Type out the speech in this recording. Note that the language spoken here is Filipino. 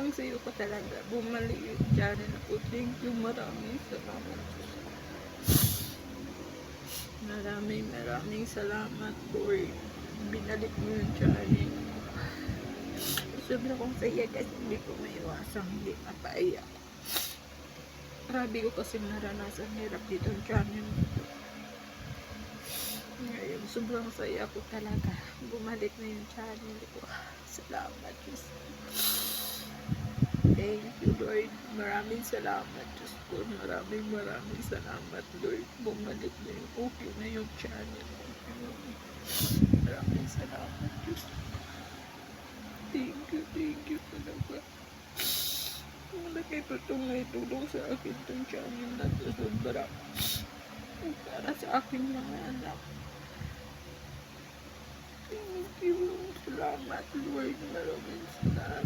ang sayo ko talaga. Bumalik yung channel ko. Thank you. Maraming salamat. Maraming maraming salamat, Lord. Binalik mo yung channel. Sobrang kong saya kasi hindi ko maiwasang hindi mapaiyak. Grabe ko kasi naranasan hirap dito ang channel. Ngayon, sobrang saya ko talaga. Bumalik na yung channel ko. Salamat, Diyos. Thank you, Lord. Maraming salamat, Diyos ko. Maraming maraming salamat, Lord. Bumalik na yung okay na yung channel. Maraming salamat, Diyos. Thank you, thank you talaga. Malaki pa itong naitulong sa akin itong channel na to. Sobra. Para sa aking mga anak. Thank you. Salamat, Lord. Maraming salamat.